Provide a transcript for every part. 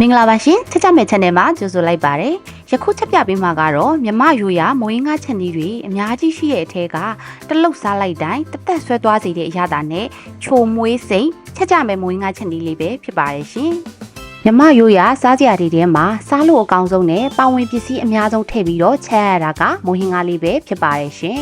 မင်္ဂလာပါရှင်ချက်ချက်မဲ့ channel မှာကြိုဆိုလိုက်ပါတယ်ယခုချက်ပြပေးမှာကတော့မြမရိုးရမွေးငါချက်နီးတွေအများကြီးရှိတဲ့အထက်ကတလုတ်စားလိုက်တိုင်းတသက်ဆွဲသွားစေတဲ့အရာတာနဲ့ချိုမွေးစိမ်ချက်ကြမဲ့မွေးငါချက်နီးလေးပဲဖြစ်ပါတယ်ရှင်မြမရိုးရစားစရာတွေထဲမှာစားလို့အကောင်းဆုံးနဲ့ပါဝင်ပစ္စည်းအများဆုံးထည့်ပြီးတော့ချက်ရတာကမွေးငါလေးပဲဖြစ်ပါတယ်ရှင်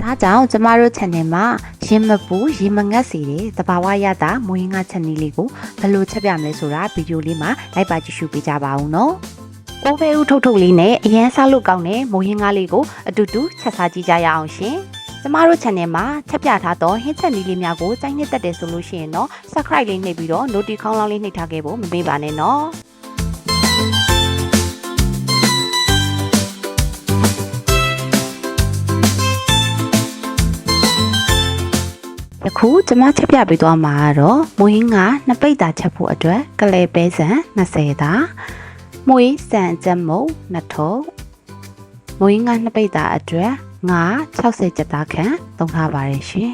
ဒါကြောင့်ကျမတို့ channel မှာ ရင်မပူရင်မငတ်စေတဲ့တဘာဝရတာမွေးငါချက်နီးလေးကိုဘယ်လိုချက်ပြမလဲဆိုတာဗီဒီယိုလေးမှာလိုက်ပါကြည့်ရှုပေးကြပါဦးနော်။အိုးဘဲဦးထုတ်ထုတ်လေးနဲ့အရန်စားလို့ကောင်းတဲ့မိုးဟင်းကားလေးကိုအတူတူချက်စားကြည့်ကြရအောင်ရှင်။ကျမတို့ channel မှာချက်ပြထားသောဟင်းချက်နည်းလေးများကိုစိုက်နှစ်သက်တယ်ဆိုလို့ရှိရင်တော့ subscribe လေးနှိပ်ပြီးတော့ notification ခေါင်းလောင်းလေးနှိပ်ထားခဲ့ဖို့မမေ့ပါနဲ့နော်။ ယခုကျမချက်ပြပေးသွားမှာကတော့မွေးငါနှစ်ပိတ်တာချက်ဖို့အတွက်ကလဲပဲဆန်20တာမွေးဆန်ချက်မုံနှစ်ထုပ်မွေးငါနှစ်ပိတ်တာအတွက်ငါ60ကျက်သားခန့်သုံးထားပါတယ်ရှင်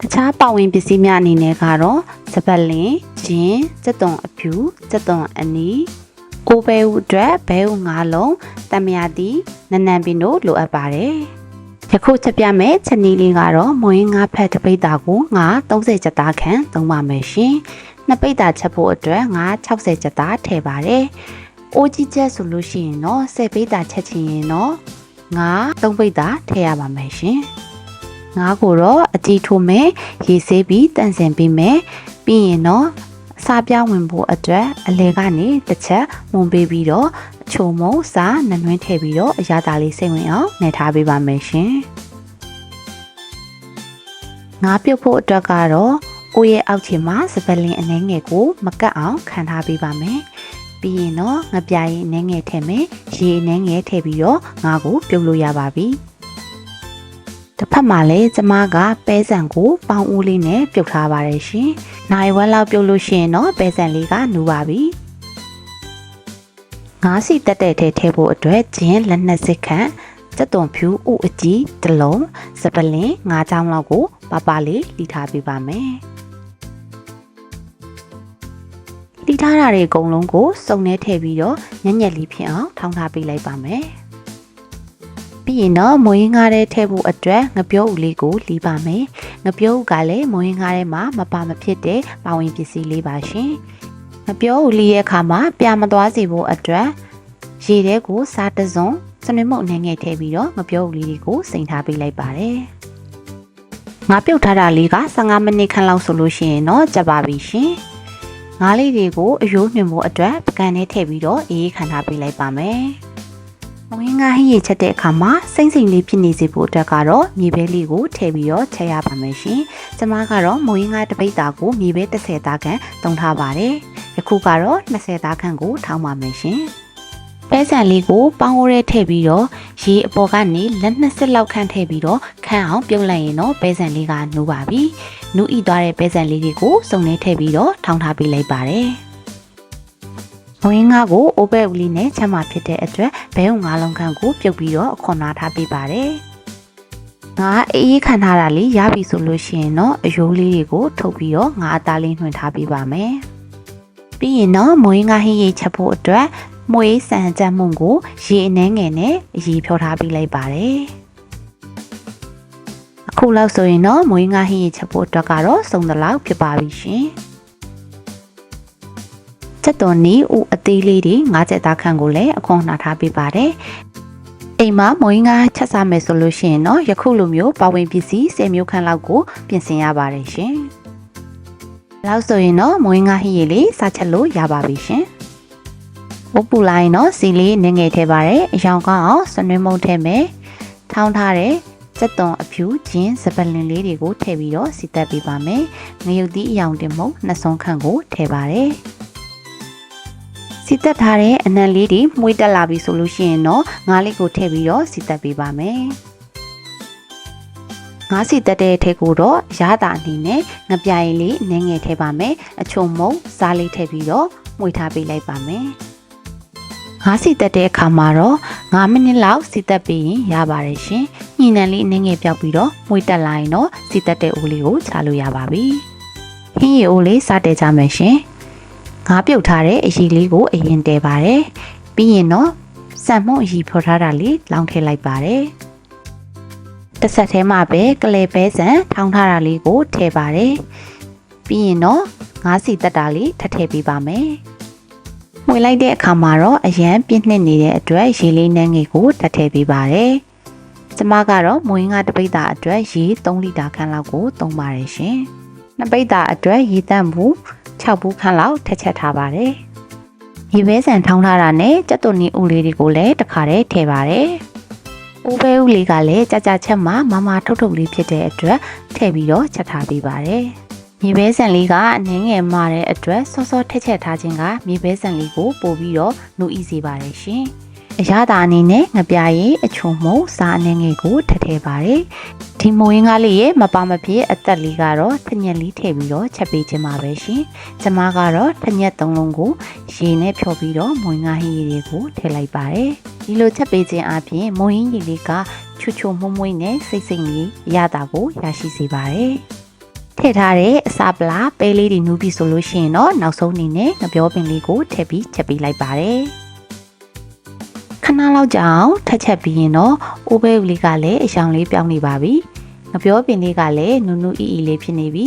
တခြားပါဝင်ပစ္စည်းများအနေနဲ့ကတော့စပတ်လင်းဂျင်းစက်သွန်အဖြူစက်သွန်အနီကိုဘဲဦးအတွက်ဘဲဦး၅လုံးတမယာတီနနန်ပင်တို့လိုအပ်ပါတယ် ယခုချက်ပြမယ်ချက်နီးလေးကတော့မွေးငါးဖက်တစ်ပိတ်တာကိုငါ30ကျက်သားခန့်သုံးပါမယ်ရှင်။နှစ်ပိတ်တာချက်ဖို့အတွက်ငါ60ကျက်သားထည့်ပါတယ်။အိုးကြီးချက်ဆိုလို့ရှိရင်တော့10ပိတ်တာချက်ချင်ရင်တော့ငါ3ပိတ်တာထည့်ရပါမယ်ရှင်။ငါကိုတော့အကြီးထိုးမယ်ရေဆေးပြီးတန့်စင်ပေးမယ်ပြီးရင်တော့အစာပြဝင်ဖို့အတွက်အလဲကနေတစ်ချက်ဝင်ပေးပြီးတော့အ ချုံမုံစားနနွင်းထည့်ပြီးတော့အရသာလေးစိတ်ဝင်အောင်နှည့်ထားပေးပါမယ်ရှင်ငါပြုတ်ဖို့အတွက်ကတော့အိုးရဲ့အောက်ခြေမှာစပလင်အနှဲငယ်ကိုမကတ်အောင်ခံထားပေးပါမယ်ပြီးရင်တော့ငပြားရင်အနှဲငယ်ထည့်မယ်ရေအနှဲငယ်ထည့်ပြီးတော့ငါကိုပြုတ်လို့ရပါပြီတစ်ဖက်မှာလည်းကျမကပဲဆန်ကိုပေါင်းဦးလေးနဲ့ပြုတ်ထားပါတယ်ရှင်။နိုင်ဝက်လောက်ပြုတ်လို့ရှိရင်တော့ပဲဆန်လေးကနူပါပြီ။ ငါးစီတက်တဲ့ထဲထည့်ဖို့အတွက်ဂျင်းလက်နှစ်စစ်ခန့်စက်သွန်ဖြူဥအကြီးတစ်လုံးစပလင်ငါးချောင်းလောက်ကိုပပလေးလှီထားပေးပါမယ်။လှီထားတာတွေအကုန်လုံးကိုစုံထဲထည့်ပြီးတော့ညံ့ညက်လေးဖြစ်အောင်ထောင်းထားပေးလိုက်ပါမယ်။ပြီးရင်တော့မွေးငါးတဲ့ထည့်ဖို့အတွက်ငပြောဦးလေးကိုလှီပါမယ်။ငပြောဦးကလည်းမွေးငါးထဲမှာမပါမဖြစ်တဲ့ပါဝင်ပစ္စည်းလေးပါရှင်။ ငပြောဦးလေးရဲ့အခါမှာပြမသွားစေဖို့အတွက်ရေထဲကိုစားတစုံစနွေမုတ်အနေငယ်ထည့်ပြီးတော့ငပြောဦးလေးတွေကိုစိန်ထားပေးလိုက်ပါတယ်။ငါပြုတ်ထားတာလေးက15မိနစ်ခန့်လောက်ဆိုလို့ရှိရင်တော့ကြပါပြီရှင်။ငါးလေးတွေကိုအယိုးညွှန်ဖို့အတွက်ပကံနဲ့ထည့်ပြီးတော့အေးခံထားပေးလိုက်ပါမယ်။ မဝင်းငါဟင်းရချက်တဲ့အခါမှာစိမ့်စိမ့်လေးဖြစ်နေစေဖို့အတွက်ကတော့မြေပဲလေးကိုထည့်ပြီးတော့ချက်ရပါမယ်ရှင်။ကျမကတော့မဝင်းငါတစ်ပိတ်တာကိုမြေပဲ30သားခန့်တုံထားပါတယ်။ယခုကတော့20သားခန့်ကိုထောင်းပါမယ်ရှင်။ပဲဆန်လေးကိုပေါင်းရဲထည့်ပြီးတော့ရေအပေါ်ကနေလက်နှစ်စစ်လောက်ခန့်ထည့်ပြီးတော့ခန့်အောင်ပြုတ်လိုက်ရင်တော့ပဲဆန်လေးကနူပါပြီ။နူဤသွားတဲ့ပဲဆန်လေးတွေကိုစုံနေထည့်ပြီးတော့ထောင်းထားပေးလိုက်ပါတယ်။ မဝင်းငါကိုအိုးပဲဦးလေးနဲ့ချက်မှဖြစ်တဲ့အတွက်ဘဲုံငါးလုံးခန့်ကိုပြုတ်ပြီးတော့အခွန်နာထားပေးပါတယ်။ငါအေးခံထားတာလေးရပြီဆိုလို့ရှိရင်တော့အယိုးလေးတွေကိုထုတ်ပြီးတော့ငါအသားလေးနှွှင်ထားပေးပါမယ်။ပြီးရင်တော့မွေးငါဟင်းရိတ်ချက်ဖို့အတွက်မွေးဆန်ကြက်မှုန့်ကိုရေအနှဲငယ်နဲ့အရေဖြောထားပေးလိုက်ပါတယ်။အခုလောက်ဆိုရင်တော့မွေးငါဟင်းရိတ်ချက်ဖို့အတွက်ကတော့စုံတလောက်ဖြစ်ပါပြီရှင်။ ချက်တော်နီးဦးအသေးလေးတွေငါးချက်သားခန့်ကိုလည်းအခွန်နှာထားပေးပါတယ်။အိမ်မှာမွေးငါချက်စားမယ်ဆိုလို့ရှိရင်တော့ယခုလိုမျိုးပါဝင်ပစ္စည်း10မျိုးခန့်လောက်ကိုပြင်ဆင်ရပါတယ်ရှင်။လောက်ဆိုရင်တော့မွေးငါဟင်းရည်လေးစားချက်လို့ရပါပြီရှင်။ဘုတ်ပူလိုက်တော့စီလေးနင်းငယ်ထည့်ပါတယ်။အယောင်ကောင်းအောင်စနွေးမုံထည့်မယ်။ထောင်းထားတဲ့စက်သွန်အဖြူဂျင်းစပလင်လေးတွေကိုထည့်ပြီးတော့စီတက်ပေးပါမယ်။ငရုတ်သီးအယောင်တင်မုံနှစ်စုံခန့်ကိုထည့်ပါတယ်။ စီတက်ထားတဲ့အနံလေးတွေမှုေးတက်လာပြီဆိုလို့ရှိရင်တော့ငါးလေးကိုထည့်ပြီးတော့စီတက်ပေးပါမယ်။ငါးစီတက်တဲ့ထဲကိုတော့ရတာအနေနဲ့ငပြားရည်လေးနည်းငယ်ထည့်ပါမယ်။အချုံမုံစားလေးထည့်ပြီးတော့မှုေးထားပေးလိုက်ပါမယ်။ငါးစီတက်တဲ့အခါမှာတော့9မိနစ်လောက်စီတက်ပြီးရင်ရပါတယ်ရှင်။ညှိနှံလေးနည်းငယ်ပြောက်ပြီးတော့မှုေးတက်လာရင်တော့စီတက်တဲ့အိုးလေးကိုချလို့ရပါပြီ။ဟင်းရီအိုးလေးစားတဲ့ကြမယ်ရှင်။ ငါးပြုတ်ထားတဲ့အရည်လေးကိုအရင်တဲပါတယ်ပြီးရင်တော့စံမုံအရည်ဖော်ထားတာလေးလောင်းထည့်လိုက်ပါတယ်တစ်ဆက်ထဲမှာပဲကလေပဲဆန်ထောင်းထားတာလေးကိုထည့်ပါတယ်ပြီးရင်တော့ငါးစီတက်တာလေးထပ်ထည့်ပေးပါမယ်မှွေလိုက်တဲ့အခါမှာတော့အရန်ပြည့်နှစ်နေတဲ့အတွက်ရေလေးနှမ်းငယ်ကိုထပ်ထည့်ပေးပါတယ်ကျမကတော့မွေးငါတစ်ပိတ်တာအတွက်ရေ3လီတာခန့်လောက်ကိုသုံးပါတယ်ရှင်နှစ်ပိတ်တာအတွက်ရေတန့်မှု 6ဘူးခန့်လောက်ထည့်ချက်ထားပါတယ်ရေပဲဆန်ထောင်းထားတာနဲ့ကြက်သွန်နီဦးလေးတွေကိုလည်းတစ်ခါတည်းထည့်ပါတယ်ဦးပဲဦးလေးကလည်းကြကြချက်မှမမထုတ်ထုတ်လေးဖြစ်တဲ့အတွက်ထည့်ပြီးတော့ချက်ထားပေးပါတယ်မြေပဲဆန်လေးကအနှင်းငယ်မာတဲ့အတွက်စောစောထက်ချက်ထားခြင်းကမြေပဲဆန်လေးကိုပို့ပြီးတော့နှုတ်ဤစေပါတယ်ရှင်။အရသာအနေနဲ့ငပြရည်အချုံမို့စားအနှင်းငယ်ကိုထည့်ထည့်ပါတယ်။ ဒီမိုးရင်းကားလေးရဲ့မပါမဖြစ်အသက်လေးကတော့ထညက်လေးထည့်ပြီးတော့ချက်ပေးခြင်းပါပဲရှင်။ကျမကတော့ထညက်သုံးလုံးကိုရေနဲ့ဖြော်ပြီးတော့မွေးငါဟင်းရည်တွေကိုထည့်လိုက်ပါတယ်။ဒီလိုချက်ပေးခြင်းအပြင်မွေးရင်းရည်လေးကချွတ်ချွတ်မွမွေးနဲ့စိတ်စိတ်လေးရတာကိုရရှိစေပါတယ်။ထည့်ထားတဲ့အစာပလာပဲလေးတွေနူးပြီဆိုလို့ရှိရင်တော့နောက်ဆုံးအနေနဲ့ငပြောပင်လေးကိုထည့်ပြီးချက်ပေးလိုက်ပါတယ်ခဏလောက်ကြာအောင်ထက်ချက်ပြီးရင်တော့အိုးဘဲဦးလေးကလည်းအယောင်လေးပြောင်းနေပါပြီ ငပြောပင်လေးကလည်းနူးနူးအီအီလေးဖြစ်နေပြီ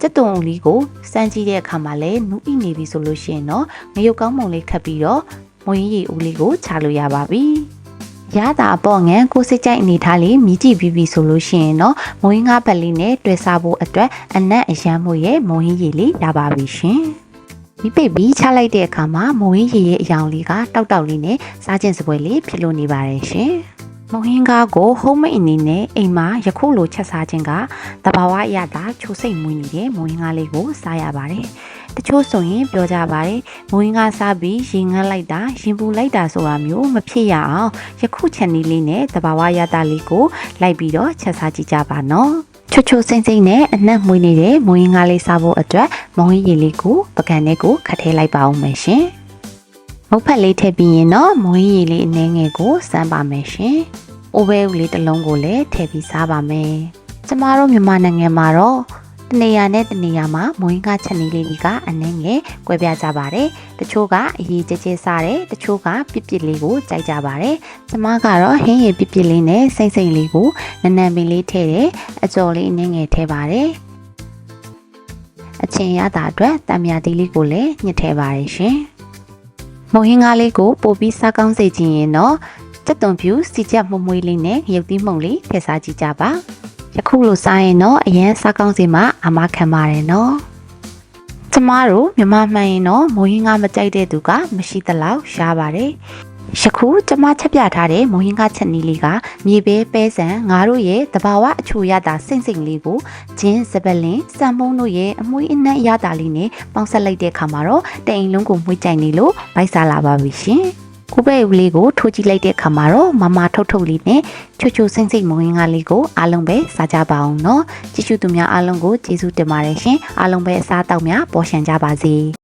စက်သွန်ဦးလေးကိုစမ်းကြည့်တဲ့အခါမှာလည်းနူးအီနေပြီဆိုလို့ရှိရင်တော့ငရုတ်ကောင်းမုံလေးခတ်ပြီးတော့မွေးရီဦးလေးကိုခြာလို့ရပါပြီရတာအပေါ့ငန်ကိုစိတ်ကြိုက်အနေထားလေးမြည်ကြည့်ပြီးပြီဆိုလို့ရှိရင်တော့မွေးငါးပတ်လေးနဲ့တွေ့စားဖို့အတွက်အနက်အရန်မှုရဲ့မုံရင်းရည်လေးရပါပြီရှင်ဒီပိတ်ပြီးချလိုက်တဲ့အခါမှာမုံရင်းရည်ရဲ့အယောင်လေးကတောက်တောက်လေးနဲ့စားခြင်းစပွဲလေးဖြစ်လို့နေပါတယ်ရှင် မုံဟင်းကားကိုဟုံးမိတ်အနေနဲ့အိမ်မှာယခုလိုချက်စားခြင်းကတဘာဝအရသာချိုစိတ်မွေးနေတဲ့မုံဟင်းကားလေးကိုစားရပါတယ်တချို့ဆိုရင်ပြောကြပါတယ်မုံဟင်းကားစားပြီးရင်ငတ်လိုက်တာရင်ပူလိုက်တာဆိုတာမျိုးမဖြစ်ရအောင်ယခုချက်နီးလေးနဲ့တဘာဝရတာလေးကိုလိုက်ပြီးတော့ချက်စားကြည့်ကြပါနော်ချွတ်ချွတ်စိမ့်စိမ့်နဲ့အနက်မွေးနေတဲ့မွေးငါးလေးစားဖို့အတွက်မုံရည်လေးကိုပကံနဲ့ကိုခတ်ထဲလိုက်ပါအောင်မယ်ရှင် မုတ်ဖက်လေးထည့်ပြီးရင်တော့မွေးရည်လေးအနှဲငယ်ကိုစမ်းပါမယ်ရှင်အိုးဘဲဦးလေးတစ်လုံးကိုလည်းထည့်ပြီးစားပါမယ်ကျမတို့မြန်မာနိုင်ငံမှာတော့တနေရာနဲ့တနေရာမှာမွေးငါချက်နေလေးတွေကအနှဲငယ်ကွဲပြားကြပါတယ်တချို့ကအရေးကြဲကြဲစားတယ်တချို့ကပြစ်ပြစ်လေးကိုကြိုက်ကြပါတယ်ကျမကတော့ဟင်းရည်ပြစ်ပြစ်လေးနဲ့စိမ့်စိမ့်လေးကိုနနံပင်လေးထည့်တယ်အကျော်လေးအနှဲငယ်ထည့်ပါတယ်အချင်းရတာအတွက်တံမြာသီးလေးကိုလည်းညှစ်ထည့်ပါတယ်ရှင် မုံဟင်းကားလေးကိုပို့ပြီးစားကောင်းစေခြင်းရင်တော့စက်သွန်ဖြူစီချက်မှုမွေးလေးနဲ့ရုပ်သီးမှုန်လေးထည့်စားကြည့်ကြပါယခုလိုစားရင်တော့အရင်စားကောင်းစီမှာအမခံပါတယ်နော်ကျမတို့မြမမှန်ရင်တော့မိုးရင်းကမကြိုက်တဲ့သူကမရှိသလောက်ရှားပါတယ် ယခုကျမချက်ပြထားတဲ့မိုးရင်းကချက်နီးလေးကမြေပဲပဲဆန်ငါတို့ရဲ့တဘာဝအချိုရတာစိမ့်စိမ့်လေးကိုဂျင်းစပလင်စံမုံတို့ရဲ့အမွှေးအနှံ့ရတာလေးနဲ့ပေါင်းဆက်လိုက်တဲ့အခါမှာတော့တအိမ်လုံးကိုမှုကြိုင်နေလို့ဗိုက်စားလာပါပြီရှင်။ကိုပဲဦးလေးကိုထိုးကြည့်လိုက်တဲ့အခါမှာတော့မမထုတ်ထုတ်လေးနဲ့ချွတ်ချွတ်စိမ့်စိမ့်မုံရင်းကလေးကိုအားလုံးပဲစားကြပါအောင်နော်။ကြည့်ရှုသူများအားလုံးကိုကျေးဇူးတင်ပါတယ်ရှင်။အားလုံးပဲအစားအသောက်များပေါ်ရှန်ကြပါစေ။